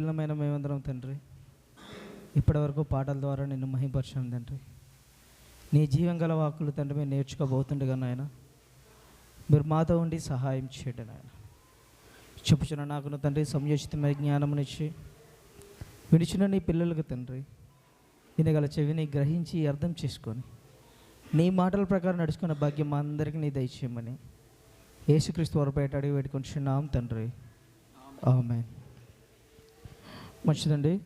పిల్లమైన మేమందరం తండ్రి ఇప్పటివరకు పాటల ద్వారా నిన్ను మహిపరిచాం తండ్రి. నీ జీవం గల వాక్కులు తండ్రి మేము నేర్చుకోబోతుండగా నాయన. మీరు మాతో ఉండి సహాయం చేయడం నాయన. చెప్పుచున్న నాకు తండ్రి సంయోచితమైన జ్ఞానమునిచ్చి విడిచిన నీ పిల్లలకు తండ్రి వినగల చెవిని గ్రహించి అర్థం చేసుకొని నీ మాటల ప్రకారం నడుచుకున్న భాగ్యం మా అందరికీ నీ దయచేయమని యేసుక్రీస్తు వరపేట అడిగి పెట్టుకుంటున్నాం తండ్రి. ఆమె మంచిదండి.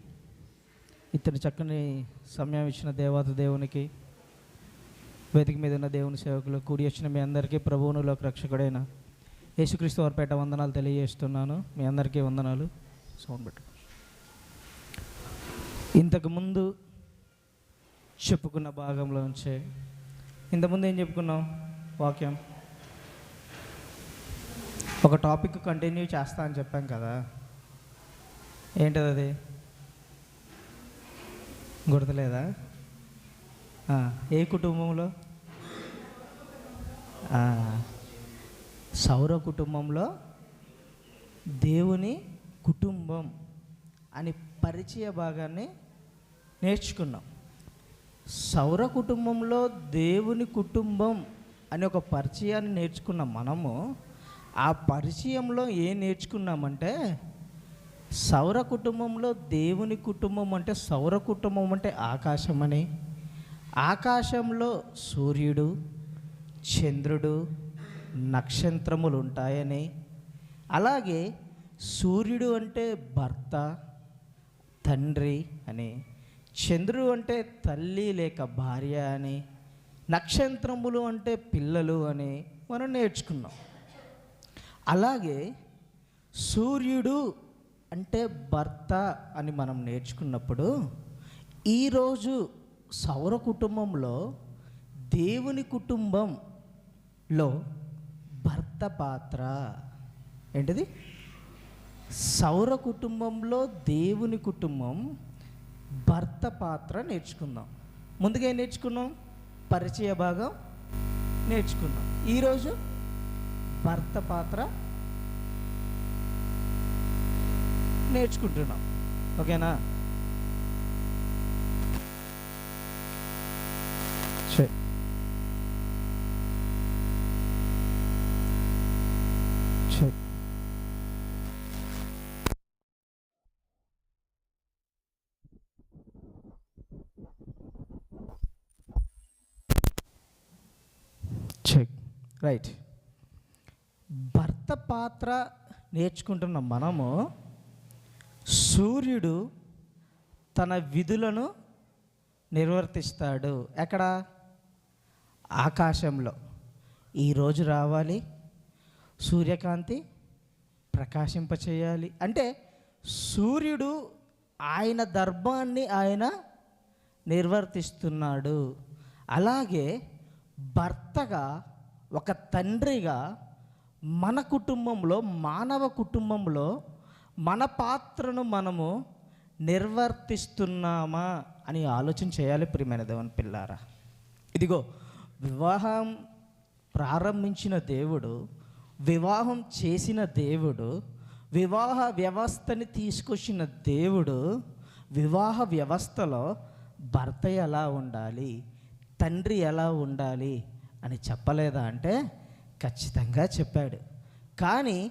ఇతని చక్కని సమయం ఇచ్చిన దేవాత దేవునికి వేదిక మీద ఉన్న దేవుని సేవకులు కూడి వచ్చిన మీ అందరికీ ప్రభువునులోకి రక్షకుడైన యేసుక్రీస్తు వారిపేట వందనాలు తెలియజేస్తున్నాను. మీ అందరికీ వందనాలు. సౌండ్ పెట్టు ఇంతకుముందు చెప్పుకున్న భాగంలో ఉంచే ఇంతకుముందు ఏం చెప్పుకున్నాం? వాక్యం. ఒక టాపిక్ కంటిన్యూ చేస్తా అని చెప్పాం కదా. ఏంటది అది? గుర్తులేదా? ఏ కుటుంబంలో? సౌర కుటుంబంలో దేవుని కుటుంబం అని పరిచయ భాగాన్ని నేర్చుకున్నాం. సౌర కుటుంబంలో దేవుని కుటుంబం అనే ఒక పరిచయాన్ని నేర్చుకున్న మనము. ఆ పరిచయంలో ఏం నేర్చుకున్నామంటే సౌర కుటుంబంలో దేవుని కుటుంబం అంటే సౌర కుటుంబం అంటే ఆకాశం అని. ఆకాశంలో సూర్యుడు చంద్రుడు నక్షత్రములు ఉంటాయని. అలాగే సూర్యుడు అంటే భర్త తండ్రి అని. చంద్రుడు అంటే తల్లి లేక భార్య అని. నక్షత్రములు అంటే పిల్లలు అని మనం నేర్చుకున్నాం. అలాగే సూర్యుడు అంటే భర్త అని మనం నేర్చుకున్నప్పుడు ఈరోజు సౌర కుటుంబంలో దేవుని కుటుంబంలో భర్త పాత్ర ఏంటిది? సౌర కుటుంబంలో దేవుని కుటుంబం భర్త పాత్ర నేర్చుకుందాం. ముందుగా ఏం నేర్చుకున్నాం? పరిచయ భాగం నేర్చుకున్నాం ఈరోజు భర్త పాత్ర నేర్చుకుంటున్నాం. ఓకేనా? చెక్ రైట్ భర్త పాత్ర నేర్చుకుంటున్న మనము. సూర్యుడు తన విధులను నిర్వర్తిస్తాడు. ఎక్కడ? ఆకాశంలో. ఈరోజు రావాలి. సూర్యకాంతి ప్రకాశింపచేయాలి. అంటే సూర్యుడు ఆయన ధర్మాన్ని ఆయన నిర్వర్తిస్తున్నాడు. అలాగే భర్తగా ఒక తండ్రిగా మన కుటుంబంలో మానవ కుటుంబంలో మన పాత్రను మనము నిర్వర్తిస్తున్నామా అని ఆలోచన చేయాలి ప్రియమైన దేవుని పిల్లారా. ఇదిగో వివాహం ప్రారంభించిన దేవుడు వివాహం చేసిన దేవుడు వివాహ వ్యవస్థని తీసుకొచ్చిన దేవుడు వివాహ వ్యవస్థలో భర్త ఎలా ఉండాలి తండ్రి ఎలా ఉండాలి అని చెప్పలేదా అంటే ఖచ్చితంగా చెప్పాడు. కానీ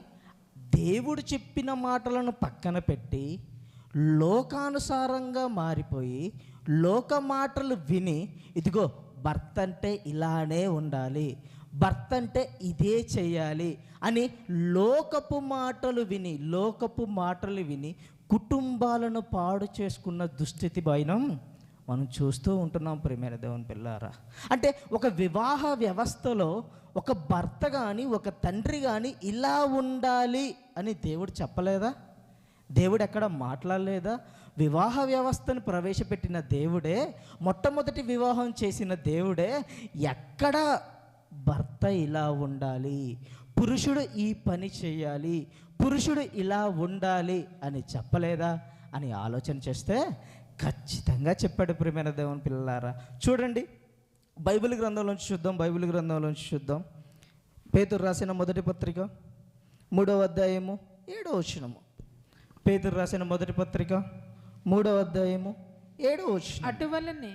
దేవుడు చెప్పిన మాటలను పక్కన పెట్టి లోకానుసారంగా మారిపోయి లోక మాటలు విని ఇదిగో భర్త అంటే ఇలానే ఉండాలి భర్త అంటే ఇదే చేయాలి అని లోకపు మాటలు విని లోకపు మాటలు విని కుటుంబాలను పాడు చేసుకున్న దుస్థితి భయనం మనం చూస్తూ ఉంటున్నాం ప్రేమైన దేవుని పిల్లారా. అంటే ఒక వివాహ వ్యవస్థలో ఒక భర్త కానీ ఒక తండ్రి కానీ ఇలా ఉండాలి అని దేవుడు చెప్పలేదా? దేవుడు ఎక్కడ మాట్లాడలేదా? వివాహ వ్యవస్థను ప్రవేశపెట్టిన దేవుడే మొట్టమొదటి వివాహం చేసిన దేవుడే ఎక్కడ భర్త ఇలా ఉండాలి? పురుషుడు ఈ పని చేయాలి పురుషుడు ఇలా ఉండాలి అని చెప్పలేదా? అని ఆలోచన చేస్తే ఖచ్చితంగా చెప్పాడు ప్రియమైన దేవుని పిల్లలారా. చూడండి బైబిల్ గ్రంథంలోంచి చూద్దాం బైబిల్ గ్రంథంలోంచి చూద్దాం. పేతురు రాసిన మొదటి పత్రిక మూడవ అధ్యాయము ఏడవ వచనము. పేదరు రాసిన మొదటి పత్రిక మూడవ అధ్యాయము ఏడవ వచ్చిన అటువలనే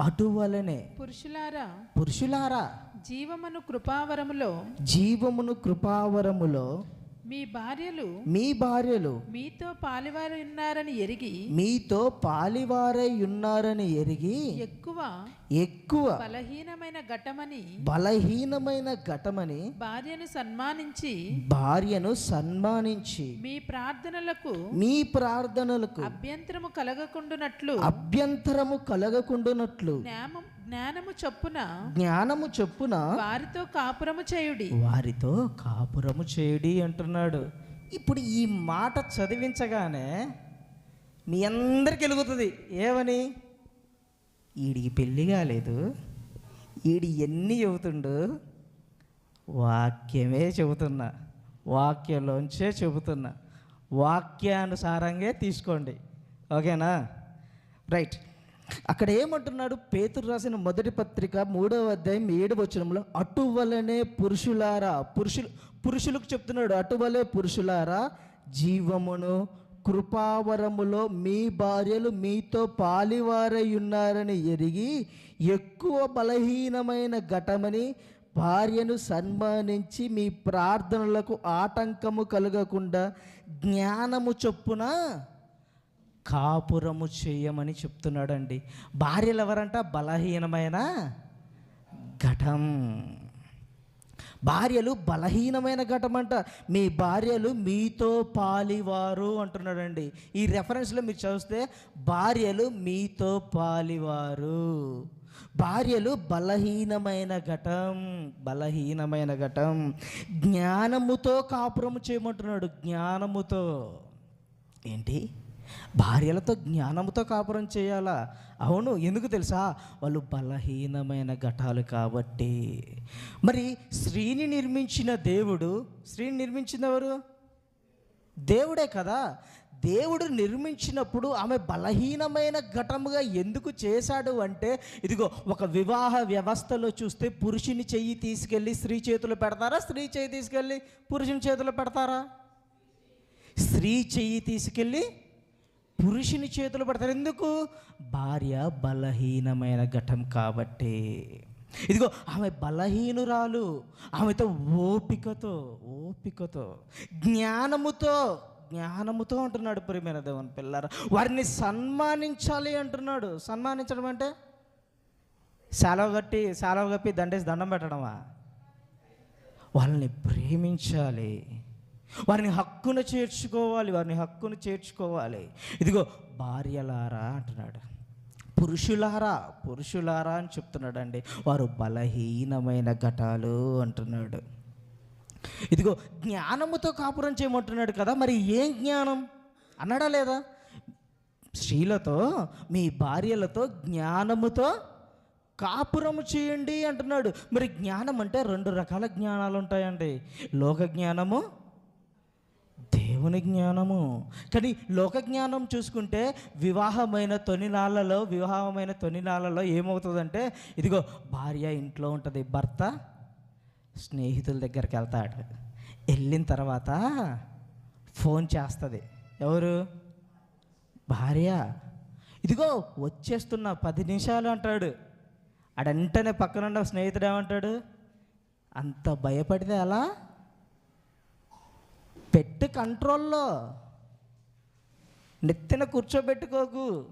అటువలనే. పురుషులారా పురుషులారా. జీవమను కృపావరములో జీవమును కృపావరములో మీ భార్యలు మీ భార్యలు మీతో పాలివారు ఉన్నారని ఎరిగి మీతో పాలివారై ఉన్నారని ఎరిగి ఎక్కువ ఎక్కువ బలహీనమైన ఘటమని బలహీనమైన ఘటమని భార్యను సన్మానించి భార్యను సన్మానించి మీ ప్రార్థనలకు మీ ప్రార్థనలకు అభ్యంతరము కలగకుండునట్లు అభ్యంతరము కలగకుండునట్లు జ్ఞానము జ్ఞానము చొప్పున జ్ఞానము చొప్పున వారితో కాపురము చేయుడి. వారితో కాపురము చేయడి అంటున్నాడు. ఇప్పుడు ఈ మాట చదివించగానే మీ అందరికి వెలుగుతుంది ఏమని? ఈడికి పెళ్ళి కాలేదు. ఈడి ఎన్ని చెబుతుండు? వాక్యమే చెబుతున్నా. వాక్యంలోంచే చెబుతున్నా. వాక్యానుసారంగా తీసుకోండి. ఓకేనా? రైట్. అక్కడ ఏమంటున్నాడు? పేతురు రాసిన మొదటి పత్రిక మూడవ అధ్యాయం ఏడు వచనంలో అటువలనే పురుషులారా పురుషులు పురుషులకు చెప్తున్నాడు అటువలే పురుషులారా జీవమును కృపావరములో మీ భార్యలు మీతో పాలివారై ఉన్నారని ఎరిగి ఎక్కువ బలహీనమైన ఘటమని భార్యను సన్మానించి మీ ప్రార్థనలకు ఆటంకము కలగకుండా జ్ఞానము చొప్పున కాపురము చేయమని చెప్తున్నాడండి. భార్యలు ఎవరంట బలహీనమైన ఘటం. భార్యలు బలహీనమైన ఘటం అంట మీ భార్యలు మీతో పాలివారు అంటున్నాడండి. ఈ రెఫరెన్స్లో మీరు చూస్తే భార్యలు మీతో పాలివారు. భార్యలు బలహీనమైన ఘటం. బలహీనమైన ఘటం. జ్ఞానముతో కాపురము చేయమంటున్నాడు. జ్ఞానముతో. ఏంటి? భార్యలతో జ్ఞానముతో కాపురం చేయాలా? అవును. ఎందుకు తెలుసా? వాళ్ళు బలహీనమైన ఘటాలు కాబట్టి. మరి స్త్రీని నిర్మించిన దేవుడు స్త్రీని నిర్మించింది దేవుడే కదా. దేవుడు నిర్మించినప్పుడు ఆమె బలహీనమైన ఘటముగా ఎందుకు చేశాడు అంటే ఇదిగో ఒక వివాహ వ్యవస్థలో చూస్తే పురుషుని చెయ్యి తీసుకెళ్ళి స్త్రీ చేతులు పెడతారా? స్త్రీ చెయ్యి తీసుకెళ్ళి పురుషుని చేతులు పెడతారా? స్త్రీ చెయ్యి తీసుకెళ్ళి పురుషుని చేతులు పడతారు. ఎందుకు? భార్య బలహీనమైన ఘటం కాబట్టి. ఇదిగో ఆమె బలహీనురాలు ఆమెతో ఓపికతో ఓపికతో జ్ఞానముతో జ్ఞానముతో అంటున్నాడు ప్రియమైన దేవుని పిల్లర. వారిని సన్మానించాలి అంటున్నాడు. సన్మానించడం అంటే? సెలవు కట్టి సెలవు కప్పి దండేసి దండం పెట్టడమా? వాళ్ళని ప్రేమించాలి. వారిని హక్కును చేర్చుకోవాలి వారిని హక్కును చేర్చుకోవాలి. ఇదిగో భార్యలారా అంటున్నాడు. పురుషులారా పురుషులారా అని చెప్తున్నాడండి. వారు బలహీనమైన ఘటాలు అంటున్నాడు. ఇదిగో జ్ఞానముతో కాపురం చేయమంటున్నాడు కదా మరి ఏం జ్ఞానం? అన్నాడా లేదా? స్త్రీలతో మీ భార్యలతో జ్ఞానముతో కాపురము చేయండి అంటున్నాడు. మరి జ్ఞానం అంటే రెండు రకాల జ్ఞానాలు ఉంటాయండి. లోక జ్ఞానము దేవుని జ్ఞానము. కానీ లోక జ్ఞానం చూసుకుంటే వివాహమైన తొలినాళ్ళలో వివాహమైన తొలినాళ్ళలో ఏమవుతుందంటే ఇదిగో భార్య ఇంట్లో ఉంటుంది భర్త స్నేహితుల దగ్గరికి వెళ్తాడు. వెళ్ళిన తర్వాత ఫోన్ చేస్తుంది. ఎవరు? భార్య. ఇదిగో వచ్చేస్తున్న పది నిమిషాలు అంటాడు. అడంటనే పక్కనున్న స్నేహితుడు ఏమంటాడు? అంత భయపడితే ఎలా? పెట్టు కంట్రోల్లో. నెత్తిన కూర్చోబెట్టుకోకు.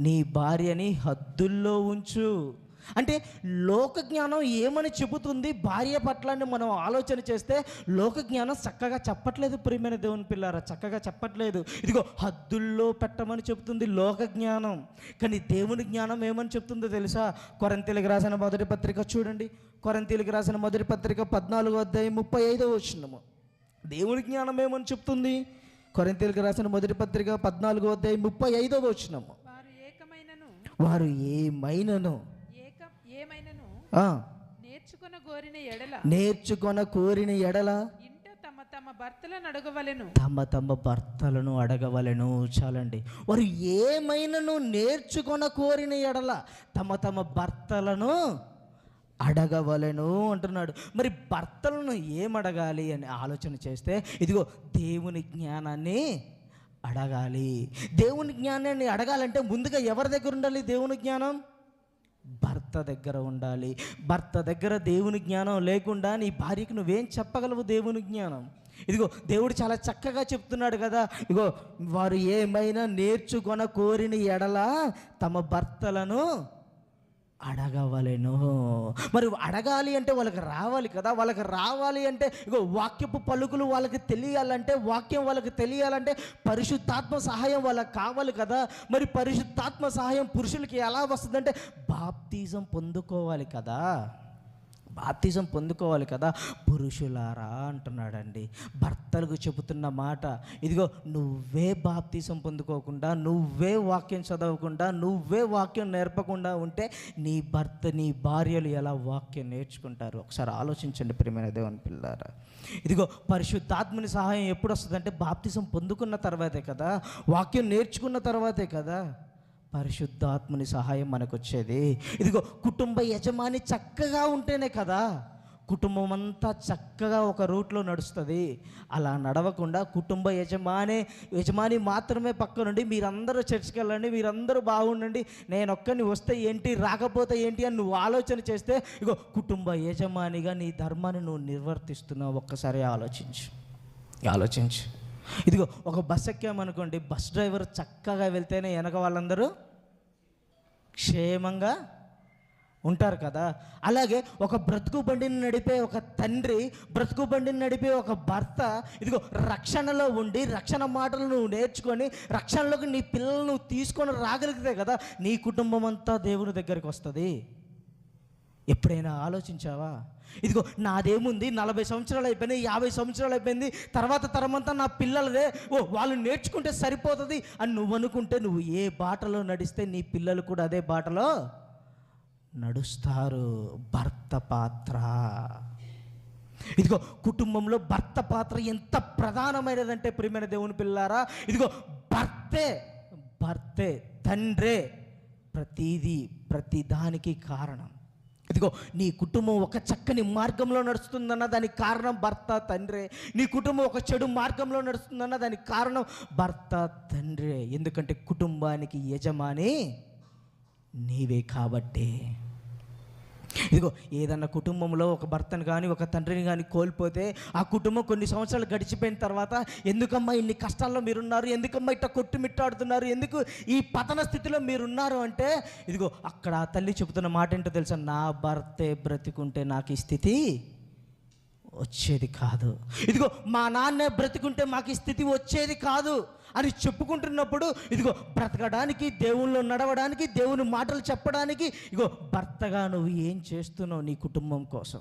నీ భార్యని హద్దుల్లో ఉంచు. అంటే లోక జ్ఞానం ఏమని చెబుతుంది? భార్య పట్ల అని మనం ఆలోచన చేస్తే లోక జ్ఞానం చక్కగా చెప్పట్లేదు ప్రియమైన దేవుని పిల్లారా చక్కగా చెప్పట్లేదు. ఇదిగో హద్దుల్లో పెట్టమని చెబుతుంది లోక జ్ఞానం. కానీ దేవుని జ్ఞానం ఏమని చెప్తుందో తెలుసా? కొరంతీలకు రాసిన మొదటి పత్రిక చూడండి. కొరంతీలకు రాసిన మొదటి పత్రిక పద్నాలుగో అధ్యాయం ముప్పై ఐదో వచ్చినము దేవుని జ్ఞానం ఏమని చెప్తుంది? కొరింతీలకు రాసిన మొదటి పత్రిక పద్నాలుగో అధ్యాయం ముప్పై ఐదో వచ్చినము వారు ఏకమైనను. వారు ఏమైనను? ఏక ఏమైనను? ఆ, నేర్చుకున్న గోరిన ఎడల. నేర్చుకొన కోరిన ఎడల? ఇంట తమ తమ భర్తలను అడగవలెను. తమ తమ భర్తలను అడగవలెను. చాలండి. వారు ఏమైనను? నేర్చుకొన కోరిన ఎడల. తమ తమ భర్తలను అడగవలను అంటున్నాడు. మరి భర్తలను ఏం అడగాలి అని ఆలోచన చేస్తే ఇదిగో దేవుని జ్ఞానాన్ని అడగాలి. దేవుని జ్ఞానాన్ని అడగాలంటే ముందుగా ఎవరి దగ్గర ఉండాలి దేవుని జ్ఞానం? భర్త దగ్గర ఉండాలి. భర్త దగ్గర దేవుని జ్ఞానం లేకుండా నీ భార్యకు నువ్వేం చెప్పగలవు దేవుని జ్ఞానం? ఇదిగో దేవుడు చాలా చక్కగా చెప్తున్నాడు కదా ఇగో వారు ఏమైనా నేర్చుకొన కోరిన ఎడల తమ భర్తలను అడగవలెను. మరి అడగాలి అంటే వాళ్ళకి రావాలి కదా. వాళ్ళకి రావాలి అంటే ఇగో వాక్యపు పలుకులు వాళ్ళకి తెలియాలంటే వాక్యం వాళ్ళకి తెలియాలంటే పరిశుద్ధాత్మ సహాయం వాళ్ళకి కావాలి కదా. మరి పరిశుద్ధాత్మ సహాయం పురుషులకి ఎలా వస్తుందంటే బాప్తిజం పొందుకోవాలి కదా. బాప్తిజం పొందుకోవాలి కదా? పురుషులారా అంటున్నాడండి. భర్తలకు చెబుతున్న మాట ఇదిగో నువ్వే బాప్తిజం పొందుకోకుండా నువ్వే వాక్యం చదవకుండా నువ్వే వాక్యం నేర్పకుండా ఉంటే నీ భర్త నీ భార్యలు ఎలా వాక్యం నేర్చుకుంటారు? ఒకసారి ఆలోచించండి ప్రియమైన దేవుని పిల్లారా. ఇదిగో పరిశుద్ధాత్మని సహాయం ఎప్పుడు వస్తుందంటే బాప్తిజం పొందుకున్న తర్వాతే కదా? వాక్యం నేర్చుకున్న తర్వాతే కదా? పరిశుద్ధాత్మని సహాయం మనకు వచ్చేది ఇదిగో కుటుంబ యజమాని చక్కగా ఉంటేనే కదా కుటుంబం అంతా చక్కగా ఒక రూట్లో నడుస్తుంది. అలా నడవకుండా కుటుంబ యజమాని యజమాని మాత్రమే పక్క నుండి మీరందరూ చర్చికి వెళ్ళండి మీరందరూ బాగుండండి నేను ఒక్కని వస్తే ఏంటి రాకపోతే ఏంటి అని నువ్వు ఆలోచన చేస్తే ఇగో కుటుంబ యజమానిగా నీ ధర్మాన్ని నువ్వు నిర్వర్తిస్తున్నావు. ఒక్కసారి ఆలోచించు. ఆలోచించు. ఇదిగో ఒక బస్ ఎక్కామనుకోండి బస్ డ్రైవర్ చక్కగా వెళ్తేనే వెనక వాళ్ళందరూ క్షేమంగా ఉంటారు కదా. అలాగే ఒక బ్రతుకు బండిని నడిపే ఒక తండ్రి బ్రతుకు బండిని నడిపే ఒక భర్త ఇదిగో రక్షణలో ఉండి రక్షణ మాటలు నువ్వు నేర్చుకొని రక్షణలోకి నీ పిల్లలను తీసుకొని రాగలిగితే కదా నీ కుటుంబం అంతా దేవుని దగ్గరికి వస్తుంది. ఎప్పుడైనా ఆలోచించావా? ఇదిగో నాదేముంది? నలభై సంవత్సరాలు అయిపోయినాయి యాభై సంవత్సరాలు అయిపోయింది. తర్వాత తరమంతా నా పిల్లలదే. ఓ వాళ్ళు నేర్చుకుంటే సరిపోతుంది అని నువ్వు అనుకుంటే నువ్వు ఏ బాటలో నడిస్తే నీ పిల్లలు కూడా అదే బాటలో నడుస్తారు. భర్త పాత్ర. ఇదిగో కుటుంబంలో భర్త పాత్ర ఎంత ప్రధానమైనదంటే ప్రియమైన దేవుని పిల్లారా ఇదిగో భర్తే భర్తే తండ్రే ప్రతిదీ ప్రతి దానికి కారణం. ఇదిగో నీ కుటుంబం ఒక చక్కని మార్గంలో నడుస్తుందన్న దానికి కారణం భర్త తండ్రే. నీ కుటుంబం ఒక చెడు మార్గంలో నడుస్తుందన్న దానికి కారణం భర్త తండ్రే. ఎందుకంటే కుటుంబానికి యజమాని నీవే కాబట్టే. ఇదిగో ఏదన్నా కుటుంబంలో ఒక భర్తను కానీ ఒక తండ్రిని కానీ కోల్పోతే ఆ కుటుంబం కొన్ని సంవత్సరాలు గడిచిపోయిన తర్వాత ఎందుకమ్మా ఇన్ని కష్టాల్లో మీరున్నారు? ఎందుకమ్మా ఇట్ట కొట్టుమిట్టాడుతున్నారు? ఎందుకు ఈ పతన స్థితిలో మీరున్నారు అంటే ఇదిగో అక్కడ ఆ తల్లి చెబుతున్న మాట ఏంటో తెలుసా? నా భర్తే బ్రతికుంటే నాకు ఈ స్థితి వచ్చేది కాదు. ఇదిగో మా నాన్న బ్రతికుంటే మాకు ఈ స్థితి వచ్చేది కాదు అని చెప్పుకుంటున్నప్పుడు ఇదిగో బ్రతకడానికి దేవుళ్ళు నడవడానికి దేవుని మాటలు చెప్పడానికి ఇగో భర్తగా నువ్వు ఏం చేస్తున్నావు నీ కుటుంబం కోసం?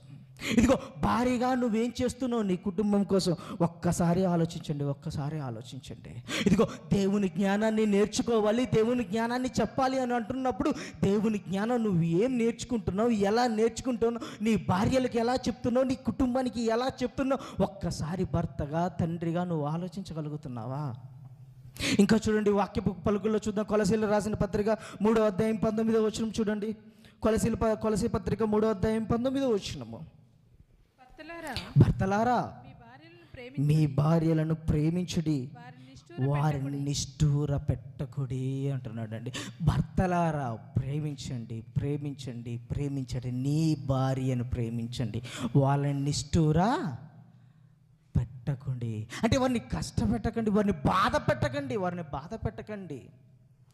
ఇదిగో భారీగా నువ్వేం చేస్తున్నావు నీ కుటుంబం కోసం? ఒక్కసారి ఆలోచించండి ఒక్కసారి ఆలోచించండి. ఇదిగో దేవుని జ్ఞానాన్ని నేర్చుకోవాలి దేవుని జ్ఞానాన్ని చెప్పాలి అని అంటున్నప్పుడు దేవుని జ్ఞానం నువ్వు ఏం నేర్చుకుంటున్నావు ఎలా నేర్చుకుంటున్నావు నీ భార్యలకు ఎలా చెప్తున్నావు నీ కుటుంబానికి ఎలా చెప్తున్నావు? ఒక్కసారి భర్తగా తండ్రిగా నువ్వు ఆలోచించగలుగుతున్నావా? ఇంకా చూడండి వాక్యపు పలుకుల్లో చూద్దాం. కొలసీలు రాసిన పత్రిక మూడో అధ్యాయం పంతొమ్మిదో వచనం చూడండి. కొలసీల ప- కొలసీ పత్రిక మూడో అధ్యాయం పంతొమ్మిదో వచ్చినము భర్తలారా మీ భార్యలను ప్రేమి మీ భార్యలను ప్రేమించుడి వారిని నిష్ఠూర పెట్టకుడి అంటున్నాడండి. భర్తలారా ప్రేమించండి ప్రేమించండి ప్రేమించండి నీ భార్యను ప్రేమించండి. వాళ్ళని నిష్ఠూరా పెట్టకండి. అంటే వారిని కష్టపెట్టకండి వారిని బాధ పెట్టకండి వారిని బాధ పెట్టకండి.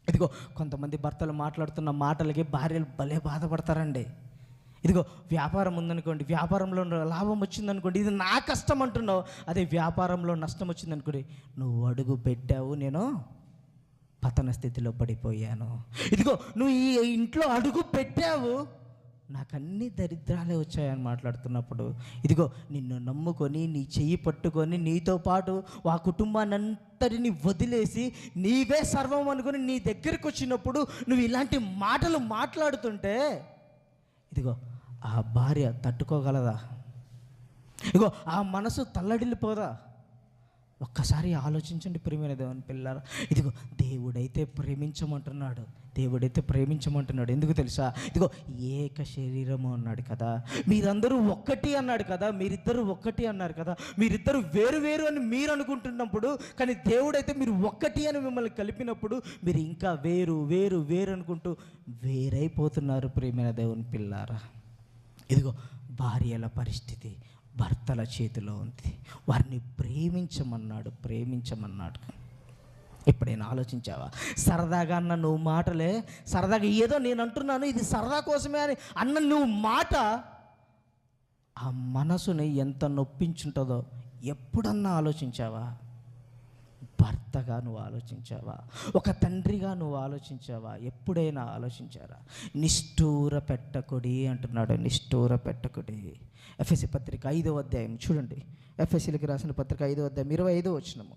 ఇదిగో కొంతమంది భర్తలు మాట్లాడుతున్న మాటలకి భార్యలు భలే బాధపడతారండి. ఇదిగో వ్యాపారం ఉందనుకోండి వ్యాపారంలో లాభం వచ్చిందనుకోండి ఇది నా కష్టం అంటున్నావు. అదే వ్యాపారంలో నష్టం వచ్చిందనుకోండి నువ్వు అడుగు పెట్టావు నేను పతన స్థితిలో పడిపోయాను. ఇదిగో నువ్వు ఈ ఇంట్లో అడుగు పెట్టావు. నాకు అన్ని దరిద్రాలే వచ్చాయని మాట్లాడుతున్నప్పుడు ఇదిగో నిన్ను నమ్ముకొని నీ చెయ్యి పట్టుకొని నీతో పాటు ఆ కుటుంబాన్ని అంతటిని వదిలేసి నీవే సర్వం అనుకొని నీ దగ్గరికి వచ్చినప్పుడు నువ్వు ఇలాంటి మాటలు మాట్లాడుతుంటే ఇదిగో ఆ భార్య తట్టుకోగలదా? ఇగో ఆ మనసు తల్లడిల్లిపోదా? ఒక్కసారి ఆలోచించండి ప్రేమైన దేవుని పిల్లలు. ఇదిగో దేవుడైతే ప్రేమించమంటున్నాడు. దేవుడైతే ప్రేమించమంటున్నాడు. ఎందుకు తెలుసా? ఇదిగో ఏక శరీరము అన్నాడు కదా. మీరందరూ ఒక్కటి అన్నాడు కదా. మీరిద్దరు ఒక్కటి అన్నారు కదా. మీరిద్దరు వేరు వేరు అని మీరు అనుకుంటున్నప్పుడు కానీ దేవుడైతే మీరు ఒక్కటి అని మిమ్మల్ని కలిపినప్పుడు మీరు ఇంకా వేరు వేరు వేరు అనుకుంటూ వేరైపోతున్నారు ప్రేమైన దేవుని పిల్లారా. ఇదిగో భార్యల పరిస్థితి భర్తల చేతిలో ఉంది. వారిని ప్రేమించమన్నాడు ప్రేమించమన్నాడు. ఎప్పుడైనా ఆలోచించావా? సరదాగా అన్న నువ్వు మాటలే సరదాగా ఏదో నేను అంటున్నాను ఇది సరదా కోసమే అని అన్న నువ్వు మాట ఆ మనసుని ఎంత నొప్పించుంటుందో ఎప్పుడన్నా ఆలోచించావా? భర్తగా నువ్వు ఆలోచించావా? ఒక తండ్రిగా నువ్వు ఆలోచించావా? ఎప్పుడైనా ఆలోచించారా? నిష్ఠూర పెట్టకుడి అంటున్నాడు నిష్ఠూర పెట్టకుడి. ఎఫ్ఎస్సి పత్రిక ఐదో అధ్యాయం చూడండి. ఎఫ్ఎస్సీలకి రాసిన పత్రిక ఐదో అధ్యాయం ఇరవై ఐదో వచ్చినము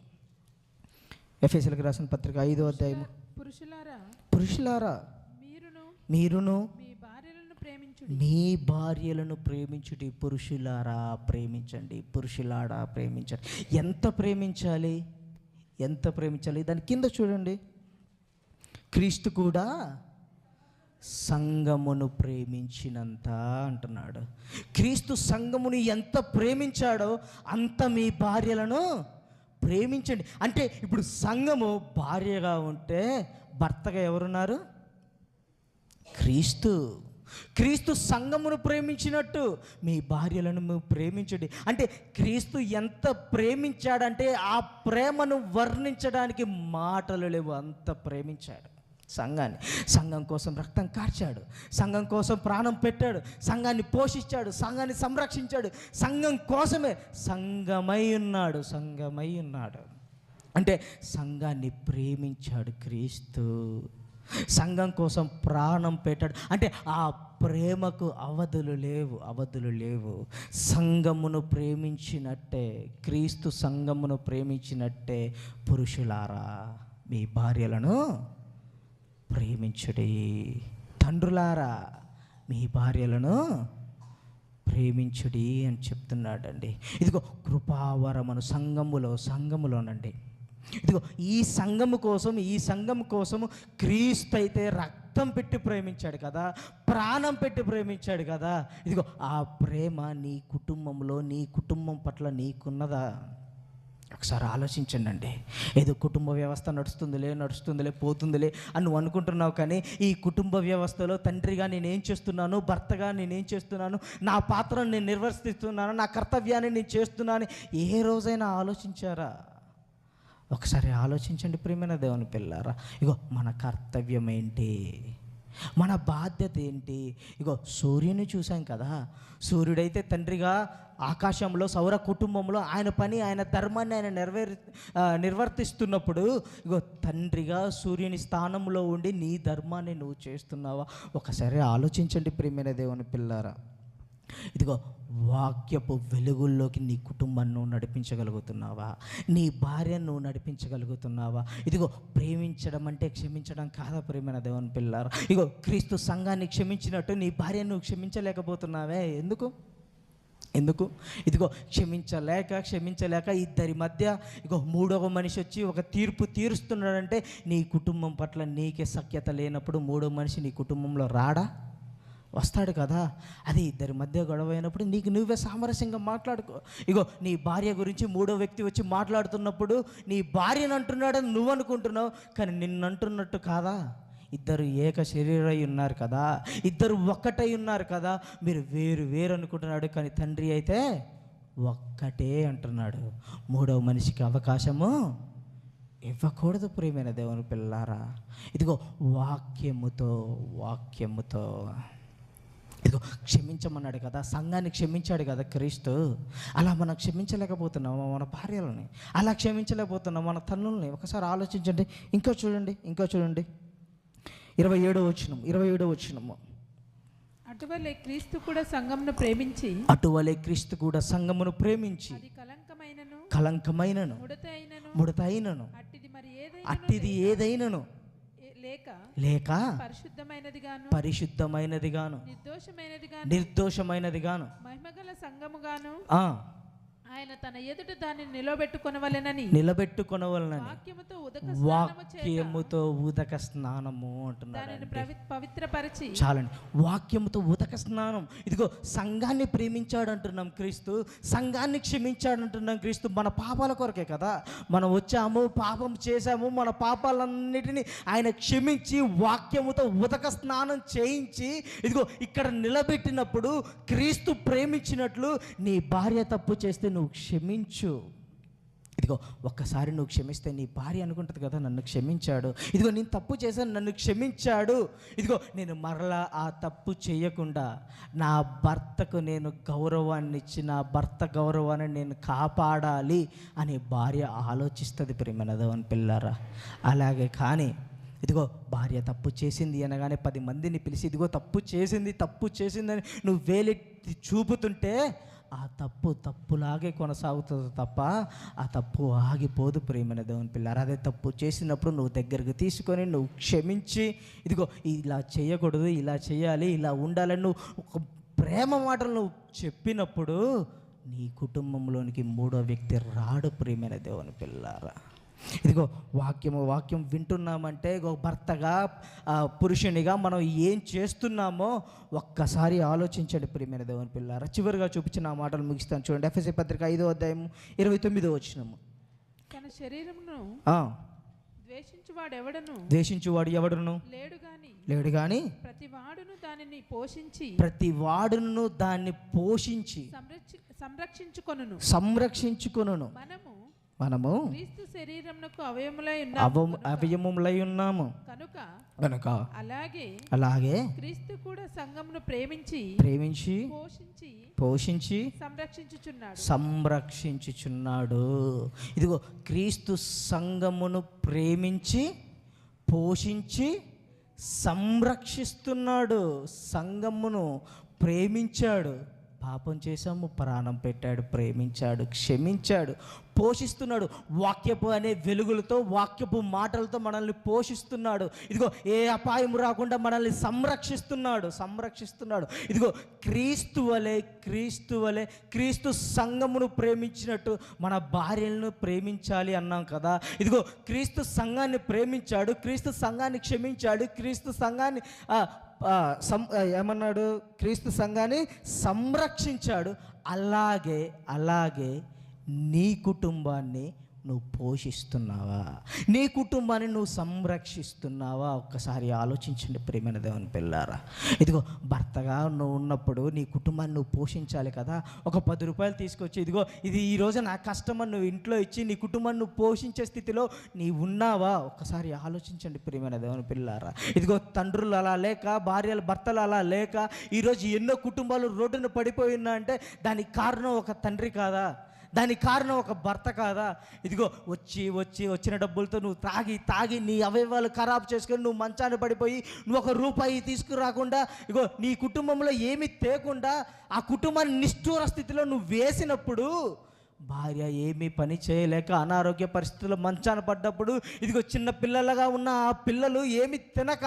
ఎఫ్ఎస్సీలకి రాసిన పత్రిక ఐదో అధ్యాయము. పురుషులారా పురుషులారా మీరును మీరును మీ భార్యలను ప్రేమించుడి. మీ భార్యలను ప్రేమించుడి పురుషులారా ప్రేమించండి. పురుషులారా ప్రేమించండి. ఎంత ప్రేమించాలి? ఎంత ప్రేమించాలి? దాని కింద చూడండి. క్రీస్తు కూడా సంగమును ప్రేమించినంత అంటున్నాడు. క్రీస్తు సంగమును ఎంత ప్రేమించాడో అంత మీ భార్యలను ప్రేమించండి. అంటే ఇప్పుడు సంఘము భార్యగా ఉంటే భర్తగా ఎవరున్నారు? క్రీస్తు. క్రీస్తు సంఘమును ప్రేమించినట్టు మీ భార్యలను ప్రేమించండి. అంటే క్రీస్తు ఎంత ప్రేమించాడంటే ఆ ప్రేమను వర్ణించడానికి మాటలు లేవు అంత ప్రేమించాడు. సంఘాన్ని సంఘం కోసం రక్తం కార్చాడు సంఘం కోసం ప్రాణం పెట్టాడు సంఘాన్ని పోషించాడు సంఘాన్ని సంరక్షించాడు సంఘం కోసమే సంఘమై ఉన్నాడు సంఘమై ఉన్నాడు. అంటే సంఘాన్ని ప్రేమించాడు క్రీస్తు. సంఘం కోసం ప్రాణం పెట్టాడు. అంటే ఆ ప్రేమకు అవధులు లేవు అవధులు లేవు. సంఘమును ప్రేమించినట్టే క్రీస్తు సంఘమును ప్రేమించినట్టే పురుషులారా మీ భార్యలను ప్రేమించుడి. తండ్రులారా మీ భార్యలను ప్రేమించుడి అని చెప్తున్నాడండి. ఇదిగో కృపావరమును సంఘములో సంఘములోనండి. ఇదిగో ఈ సంఘము కోసం ఈ సంఘం కోసము క్రీస్తు అయితే రక్తం పెట్టి ప్రేమించాడు కదా ప్రాణం పెట్టి ప్రేమించాడు కదా. ఇదిగో ఆ ప్రేమ నీ కుటుంబంలో నీ కుటుంబం పట్ల నీకున్నదా? ఒకసారి ఆలోచించండి అండి ఏదో కుటుంబ వ్యవస్థ నడుస్తుందిలే నడుస్తుందిలే పోతుందిలే అని నువ్వు అనుకుంటున్నావు కానీ ఈ కుటుంబ వ్యవస్థలో తండ్రిగా నేనేం చేస్తున్నాను భర్తగా నేనేం చేస్తున్నాను నా పాత్రను నేను నిర్వర్తిస్తున్నాను నా కర్తవ్యాన్ని నేను చేస్తున్నాను ఏ రోజైనా ఆలోచించారా? ఒకసారి ఆలోచించండి ప్రియమైన దేవుని పిల్లారా. ఇగో మన కర్తవ్యం ఏంటి? మన బాధ్యత ఏంటి? ఇగో సూర్యుని చూసాం కదా. సూర్యుడైతే తండ్రిగా ఆకాశంలో సౌర కుటుంబంలో ఆయన పని ఆయన ధర్మాన్ని ఆయన నెరవేర్ నిర్వర్తిస్తున్నప్పుడు ఇగో తండ్రిగా సూర్యుని స్థానంలో ఉండి నీ ధర్మాన్ని నువ్వు చేస్తున్నావా? ఒకసారి ఆలోచించండి ప్రియమైన దేవుని పిల్లారా. ఇదిగో వాక్యపు వెలుగుల్లోకి నీ కుటుంబాన్ని నువ్వు నడిపించగలుగుతున్నావా? నీ భార్యను నువ్వు నడిపించగలుగుతున్నావా? ఇదిగో ప్రేమించడం అంటే క్షమించడం కాదా ప్రేమైన దేవుని పిల్లారు? ఇగో క్రీస్తు సంఘాన్ని క్షమించినట్టు నీ భార్యను నువ్వు క్షమించలేకపోతున్నావే. ఎందుకు? ఎందుకు? ఇదిగో క్షమించలేక క్షమించలేక ఇద్దరి మధ్య ఇగో మూడవ మనిషి వచ్చి ఒక తీర్పు తీరుస్తున్నాడంటే నీ కుటుంబం పట్ల నీకే సఖ్యత లేనప్పుడు మూడో మనిషి నీ కుటుంబంలో రాడా? వస్తాడు కదా? అది ఇద్దరి మధ్య గొడవ అయినప్పుడు నీకు నువ్వే సామరస్యంగా మాట్లాడుకో. ఇగో నీ భార్య గురించి మూడో వ్యక్తి వచ్చి మాట్లాడుతున్నప్పుడు నీ భార్యను అంటున్నాడని నువ్వు అనుకుంటున్నావు. కానీ నిన్ను అంటున్నట్టు కాదా? ఇద్దరు ఏక శరీరై ఉన్నారు కదా? ఇద్దరు ఒక్కటై ఉన్నారు కదా? మీరు వేరు వేరు అనుకుంటున్నాడు కానీ తండ్రి అయితే ఒక్కటే అంటున్నాడు. మూడవ మనిషికి అవకాశము ఇవ్వకూడదు ప్రియమైన దేవుని పిల్లారా ఇదిగో వాక్యముతో వాక్యముతో ఇదిగో క్షమించమన్నాడు కదా సంఘాన్ని క్షమించాడు కదా క్రీస్తు. అలా మనం క్షమించలేకపోతున్నాము మన భార్యలని అలా క్షమించలేకపోతున్నాం మన తన్నుల్ని ఒకసారి ఆలోచించండి ఇంకా చూడండి ఇంకా చూడండి. ఇరవై ఏడో వచ్చినం ఇరవై ఏడో వచ్చినము అటువలే క్రీస్తు కూడా సంఘంను ప్రేమించి అటువలే క్రీస్తు కూడా సంఘమును ప్రేమించి కలంకమైనను కలంకమైనను ముడత అయినను అట్టిది ఏదైనను. లేక పరిశుద్ధమైనది గాను పరిశుద్ధమైనది గాను నిర్దోషమైనది గాను నిర్దోషమైనది గాను మహిమగల సంఘము గాను ఆ, ఆయన తన ఎదుట దాన్ని నిలబెట్టుకొనవలెనని నిలబెట్టుకొనవలనని వాక్యముతో ఉదక స్నానము వాక్యముతో ఉదక స్నానము అంటున్నాడు పవిత్రపరిచి చాలండి. వాక్యముతో ఉదక స్నానం. ఇదిగో సంఘాన్ని ప్రేమించాడు అంటున్నాం క్రీస్తు. సంఘాన్ని క్షమించాడు అంటున్నాం క్రీస్తు. మన పాపాల కొరకే కదా. మనం వచ్చాము పాపం చేశాము మన పాపాలన్నిటినీ ఆయన క్షమించి వాక్యముతో ఉదక స్నానం చేయించి ఇదిగో ఇక్కడ నిలబెట్టినప్పుడు క్రీస్తు ప్రేమించినట్లు నీ భార్య తప్పు చేస్తే నువ్వు నువ్వు క్షమించు. ఇదిగో ఒక్కసారి నువ్వు క్షమిస్తే నీ భార్య అనుకుంటుంది కదా నన్ను క్షమించాడు. ఇదిగో నేను తప్పు చేశాను నన్ను క్షమించాడు. ఇదిగో నేను మరలా ఆ తప్పు చేయకుండా నా భర్తకు నేను గౌరవాన్ని ఇచ్చి నా భర్త గౌరవాన్ని నేను కాపాడాలి అని భార్య ఆలోచిస్తుంది ప్రేమనదవని పిల్లారా. అలాగే కానీ ఇదిగో భార్య తప్పు చేసింది అనగానే పది మందిని పిలిచి ఇదిగో తప్పు చేసింది తప్పు చేసిందని నువ్వు వేలెత్తి చూపుతుంటే ఆ తప్పు తప్పులాగే కొనసాగుతుంది తప్ప ఆ తప్పు ఆగిపోదు ప్రేమైన దేవుని పిల్లారు. అదే తప్పు చేసినప్పుడు నువ్వు దగ్గరకు తీసుకొని నువ్వు క్షమించి ఇదిగో ఇలా చేయకూడదు ఇలా చేయాలి ఇలా ఉండాలని నువ్వు ఒక ప్రేమ మాటలు నువ్వు చెప్పినప్పుడు నీ కుటుంబంలోనికి మూడో వ్యక్తి రాడు ప్రేమైన దేవుని పిల్లారా. ఇదిగో వాక్యము వాక్యం వింటున్నామంటే భర్తగా పురుషునిగా మనం ఏం చేస్తున్నామో ఒక్కసారి ఆలోచించండి ప్రియమైన దేవుని పిల్లారా. చివరిగా చూపించిన ఆ మాటలు ముగిస్తాను చూడండి. ఎఫ్ఎస్సి పత్రిక ఐదో అధ్యాయం ఇరవై తొమ్మిదో వచ్చినము తన శరీరమును ద్వేషించువాడెవడను? ద్వేషించువాడు ఎవడును? లేడు గాని లేడు కానీ ప్రతి వాడును దానిని పోషించి ప్రతి వాడును దాన్ని పోషించి సంరక్షి సంరక్షించుకొనును. సంరక్షించుకొనును. మనము మనము క్రీస్తు శరీరమునకు అవయములై అవ ఉన్నాము అవయములై ఉన్నాము. కనుక కనుక అలాగే అలాగే క్రీస్తు కూడా సంఘమును ప్రేమించి ప్రేమించి పోషించి పోషించి సంరక్షించుచున్నాడు. సంరక్షించుచున్నాడు. ఇదిగో క్రీస్తు సంఘమును ప్రేమించి పోషించి సంరక్షిస్తున్నాడు. సంఘమును ప్రేమించాడు. పాపం చేశాము ప్రాణం పెట్టాడు ప్రేమించాడు క్షమించాడు పోషిస్తున్నాడు. వాక్యపు అనే వెలుగులతో వాక్యపు మాటలతో మనల్ని పోషిస్తున్నాడు. ఇదిగో ఏ అపాయం రాకుండా మనల్ని సంరక్షిస్తున్నాడు సంరక్షిస్తున్నాడు. ఇదిగో క్రీస్తు వలె క్రీస్తు వలె క్రీస్తు సంఘమును ప్రేమించినట్టు మన భార్యలను ప్రేమించాలి అన్నాం కదా. ఇదిగో క్రీస్తు సంఘాన్ని ప్రేమించాడు క్రీస్తు సంఘాన్ని క్షమించాడు క్రీస్తు సంఘాన్ని సం ఏమన్నాడు? క్రీస్తు సంఘాన్ని సంరక్షించాడు. అలాగే అలాగే నీ కుటుంబాన్ని నువ్వు పోషిస్తున్నావా? నీ కుటుంబాన్ని నువ్వు సంరక్షిస్తున్నావా? ఒక్కసారి ఆలోచించండి ప్రేమైన దేవుని పిల్లారా. ఇదిగో భర్తగా నువ్వు ఉన్నప్పుడు నీ కుటుంబాన్ని నువ్వు పోషించాలి కదా. ఒక పది రూపాయలు తీసుకొచ్చి ఇదిగో ఇది ఈరోజు నా కస్టమర్ నువ్వు ఇంట్లో ఇచ్చి నీ కుటుంబాన్ని నువ్వు పోషించే స్థితిలో నీ ఉన్నావా? ఒక్కసారి ఆలోచించండి ప్రేమైన దేవుని పిల్లారా. ఇదిగో తండ్రులు అలా లేక భార్యలు భర్తలు అలా లేక ఈరోజు ఎన్నో కుటుంబాలు రోడ్డున పడిపోయి అంటే దానికి కారణం ఒక తండ్రి కాదా? దానికి కారణం ఒక భర్త కాదా? ఇదిగో వచ్చి వచ్చి వచ్చిన డబ్బులతో నువ్వు తాగి తాగి నీ అవయవాలు ఖరాబ్ చేసుకొని నువ్వు మంచాన్ని పడిపోయి నువ్వు ఒక రూపాయి తీసుకురాకుండా ఇగో నీ కుటుంబంలో ఏమీ తేకుండా ఆ కుటుంబాన్ని నిష్ఠూర స్థితిలో నువ్వు వేసినప్పుడు భార్య ఏమీ పని చేయలేక అనారోగ్య పరిస్థితుల్లో మంచాన పడ్డప్పుడు ఇదిగో చిన్న పిల్లలుగా ఉన్న ఆ పిల్లలు ఏమి తినక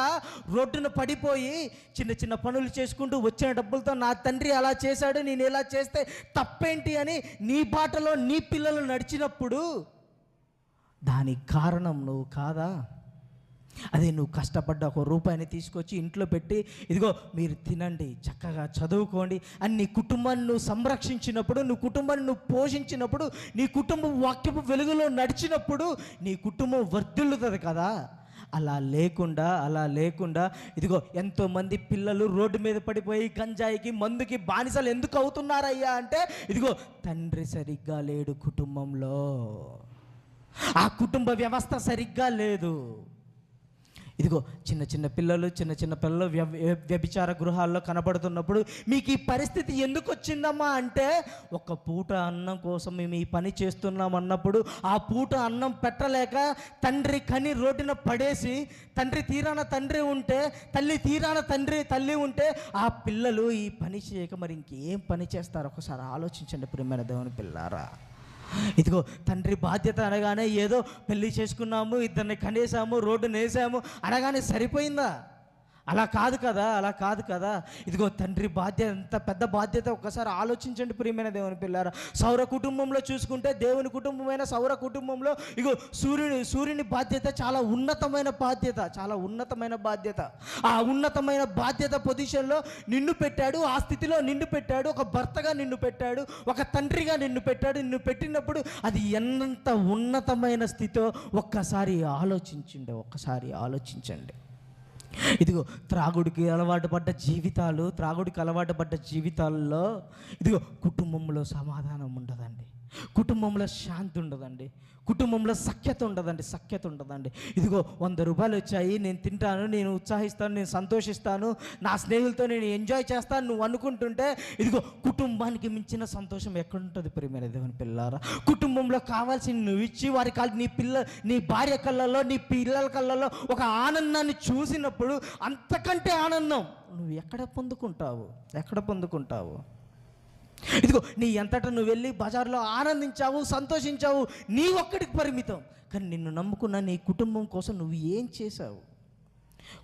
రోడ్డున పడిపోయి చిన్న చిన్న పనులు చేసుకుంటూ వచ్చిన డబ్బులతో నా తండ్రి అలా చేశాడు నేను ఇలా చేస్తే తప్పేంటి అని నీ బాటలో నీ పిల్లలు నడిచినప్పుడు దానికి కారణం నువ్వు కాదా? అదే నువ్వు కష్టపడ్డ ఒక రూపాయిని తీసుకొచ్చి ఇంట్లో పెట్టి ఇదిగో మీరు తినండి చక్కగా చదువుకోండి అని నీ కుటుంబాన్ని నువ్వు సంరక్షించినప్పుడు నువ్వు కుటుంబాన్ని నువ్వు పోషించినప్పుడు నీ కుటుంబం వాక్యపు వెలుగులో నడిచినప్పుడు నీ కుటుంబం వర్ధిల్లుతుంది కదా. అలా లేకుండా అలా లేకుండా ఇదిగో ఎంతోమంది పిల్లలు రోడ్డు మీద పడిపోయి గంజాయికి మందుకి బానిసలు ఎందుకు అవుతున్నారయ్యా అంటే ఇదిగో తండ్రి సరిగ్గా లేడు కుటుంబంలో. ఆ కుటుంబ వ్యవస్థ సరిగ్గా లేదు. ఇదిగో చిన్న చిన్న పిల్లలు చిన్న చిన్న పిల్లలు వ్య వ్య- వ్యభిచార గృహాల్లో కనబడుతున్నప్పుడు మీకు ఈ పరిస్థితి ఎందుకు వచ్చిందమ్మా అంటే ఒక పూట అన్నం కోసం మేము ఈ పని చేస్తున్నాం అన్నప్పుడు ఆ పూట అన్నం పెట్టలేక తండ్రి కని రోడ్డున పడేసి తండ్రి తీరాన తండ్రి ఉంటే తల్లి తీరాన తండ్రి తల్లి ఉంటే ఆ పిల్లలు ఈ పని చేయక మరి ఇంకేం పని చేస్తారు? ఒకసారి ఆలోచించండి ప్రియమైన దేవుని పిల్లారా. ఇదిగో తండ్రి బాధ్యత అనగానే ఏదో పెళ్ళి చేసుకున్నాము ఇద్దరిని కనేసాము రోడ్డు నేసాము అనగానే సరిపోయిందా? అలా కాదు కదా అలా కాదు కదా. ఇదిగో తండ్రి బాధ్యత ఎంత పెద్ద బాధ్యత. ఒక్కసారి ఆలోచించండి ప్రియమైన దేవుని పిల్లారా. సౌర కుటుంబంలో చూసుకుంటే దేవుని కుటుంబమైన సౌర కుటుంబంలో ఇగో సూర్యుని సూర్యుని బాధ్యత చాలా ఉన్నతమైన బాధ్యత చాలా ఉన్నతమైన బాధ్యత. ఆ ఉన్నతమైన బాధ్యత పొజిషన్లో నిన్ను పెట్టాడు ఆ స్థితిలో నిన్ను పెట్టాడు ఒక భర్తగా నిన్ను పెట్టాడు ఒక తండ్రిగా నిన్ను పెట్టాడు నిన్ను పెట్టినప్పుడు అది ఎంత ఉన్నతమైన స్థితో ఒక్కసారి ఆలోచించండి ఒక్కసారి ఆలోచించండి. ఇదిగో త్రాగుడికి అలవాటు పడ్డ జీవితాలు త్రాగుడికి అలవాటు పడ్డ జీవితాల్లో ఇదిగో కుటుంబంలో సమాధానం ఉండదండి. కుటుంబంలో శాంతి ఉండదండి. కుటుంబంలో సఖ్యత ఉండదండి సఖ్యత ఉండదండి. ఇదిగో వంద రూపాయలు వచ్చాయి నేను తింటాను నేను ఉత్సాహిస్తాను నేను సంతోషిస్తాను నా స్నేహితులతో నేను ఎంజాయ్ చేస్తాను నువ్వు అనుకుంటుంటే ఇదిగో కుటుంబానికి మించిన సంతోషం ఎక్కడుంటుంది ప్రియమైన దేవుని పిల్లారా? కుటుంబంలో కావాల్సిన నువ్వు ఇచ్చి వారి కాళ్ళు నీ పిల్ల నీ భార్య కళ్ళల్లో నీ పిల్లల కళ్ళల్లో ఒక ఆనందాన్ని చూసినప్పుడు అంతకంటే ఆనందం నువ్వు ఎక్కడ పొందుకుంటావు? ఎక్కడ పొందుకుంటావు? ఇదిగో నీ ఎంతట నువ్వు వెళ్ళి బజార్లో ఆనందించావు సంతోషించావు నీ ఒక్కడికి పరిమితం. కానీ నిన్ను నమ్ముకున్న నీ కుటుంబం కోసం నువ్వు ఏం చేశావు?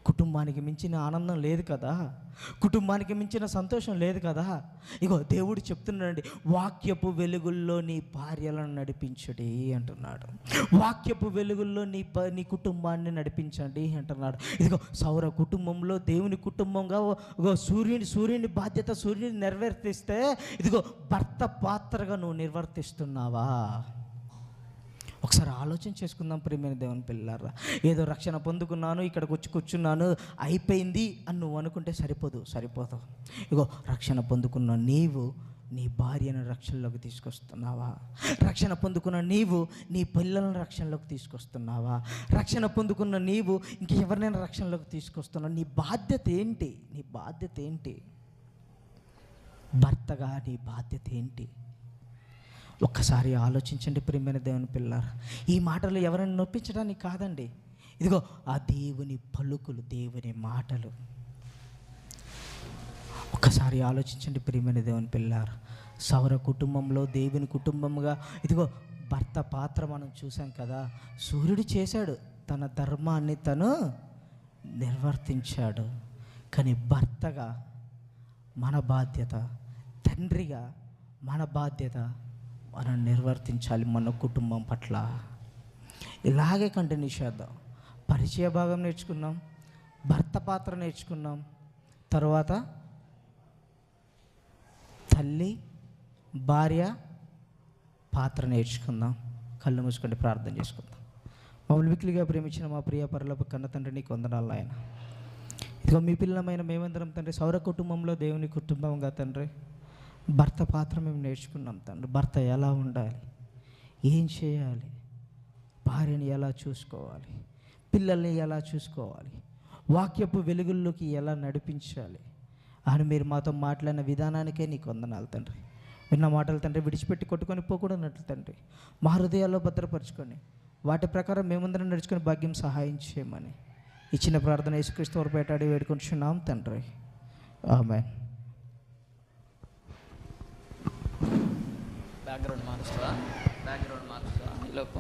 కుటుంబానికి మించిన ఆనందం లేదు కదా? కుటుంబానికి మించిన సంతోషం లేదు కదా? ఇగో దేవుడు చెప్తున్నాడండి వాక్యపు వెలుగుల్లో నీ భార్యలను నడిపించడి అంటున్నాడు. వాక్యపు వెలుగుల్లో నీ ప- నీ కుటుంబాన్ని నడిపించండి అంటున్నాడు. ఇదిగో సౌర కుటుంబంలో దేవుని కుటుంబంగా ఓ సూర్యుని సూర్యుని బాధ్యత సూర్యుని నెరవేర్తిస్తే ఇదిగో భర్త పాత్రగా నువ్వు నిర్వర్తిస్తున్నావా? ఒకసారి ఆలోచన చేసుకుందాం ప్రియమైన దేవుని పిల్లారా ఏదో రక్షణ పొందుకున్నాను ఇక్కడికి వచ్చి కూర్చున్నాను అయిపోయింది అని నువ్వు అనుకుంటే సరిపోదు సరిపోదు. ఇగో రక్షణ పొందుకున్న నీవు నీ భార్యను రక్షణలోకి తీసుకొస్తున్నావా? రక్షణ పొందుకున్న నీవు నీ పిల్లలను రక్షణలోకి తీసుకొస్తున్నావా? రక్షణ పొందుకున్న నీవు ఇంకెవరినైనా రక్షణలోకి తీసుకొస్తున్నావు? నీ బాధ్యత ఏంటి? నీ బాధ్యత ఏంటి? భర్తగా నీ బాధ్యత ఏంటి? ఒక్కసారి ఆలోచించండి ప్రియమైన దేవుని పిల్లారా. ఈ మాటలు ఎవరైనా నొప్పించడానికి కాదండి. ఇదిగో ఆ దేవుని పలుకులు దేవుని మాటలు. ఒక్కసారి ఆలోచించండి ప్రియమైన దేవుని పిల్లారు. సౌర కుటుంబంలో దేవుని కుటుంబంగా ఇదిగో భర్త పాత్ర మనం చూసాం కదా. సూర్యుడు చేశాడు తన ధర్మాన్ని తను నిర్వర్తించాడు. కానీ భర్తగా మన బాధ్యత తండ్రిగా మన బాధ్యత మనం నిర్వర్తించాలి మన కుటుంబం పట్ల. ఇలాగే కంటిన్యూ చేద్దాం. పరిచయ భాగం నేర్చుకున్నాం భర్త పాత్ర నేర్చుకున్నాం తర్వాత తల్లి భార్య పాత్ర నేర్చుకుందాం. కళ్ళు మూసుకుంటే ప్రార్థన చేసుకుందాం. మమ్మల్ని మిక్కిలిగా ప్రేమించిన మా ప్రియ పరలోక కన్న తండ్రి నీకు వందనాలు ఆయన ఇదిగో మీ పిల్లలమైన మేమందరం తండ్రి సౌర కుటుంబంలో దేవుని కుటుంబంగా తండ్రి. భర్త పాత్ర మేము నేర్చుకున్నాం తండ్రి. భర్త ఎలా ఉండాలి? ఏం చేయాలి? భార్యని ఎలా చూసుకోవాలి? పిల్లల్ని ఎలా చూసుకోవాలి? వాక్యపు వెలుగుల్లోకి ఎలా నడిపించాలి? అని మీరు మాతో మాట్లాడిన విధానానికే నీకు వందనాలు తండ్రి. విన్న మాటలు తండ్రి విడిచిపెట్టి కొట్టుకొని పోకూడనట్లు తండ్రి. మా హృదయాల్లో భద్రపరచుకొని వాటి ప్రకారం మేమందరం నడుచుకొని భాగ్యం సహాయం చేయమని. ఇచ్చిన ప్రార్థన యేసుక్రీస్తు వారు పేటాడి వేడుకుంటున్నాం తండ్రి. ఆమె ಬ್ಯಾಕ್ಗ್ರೌಂಡ್ ಮಾಡಿಸ್ತಾ ಬ್ಯಾಕ್ಗ್ರೌಂಡ್ ಮಾಡಿಸ್ತಾ ಇಲ್ಲಪ್ಪ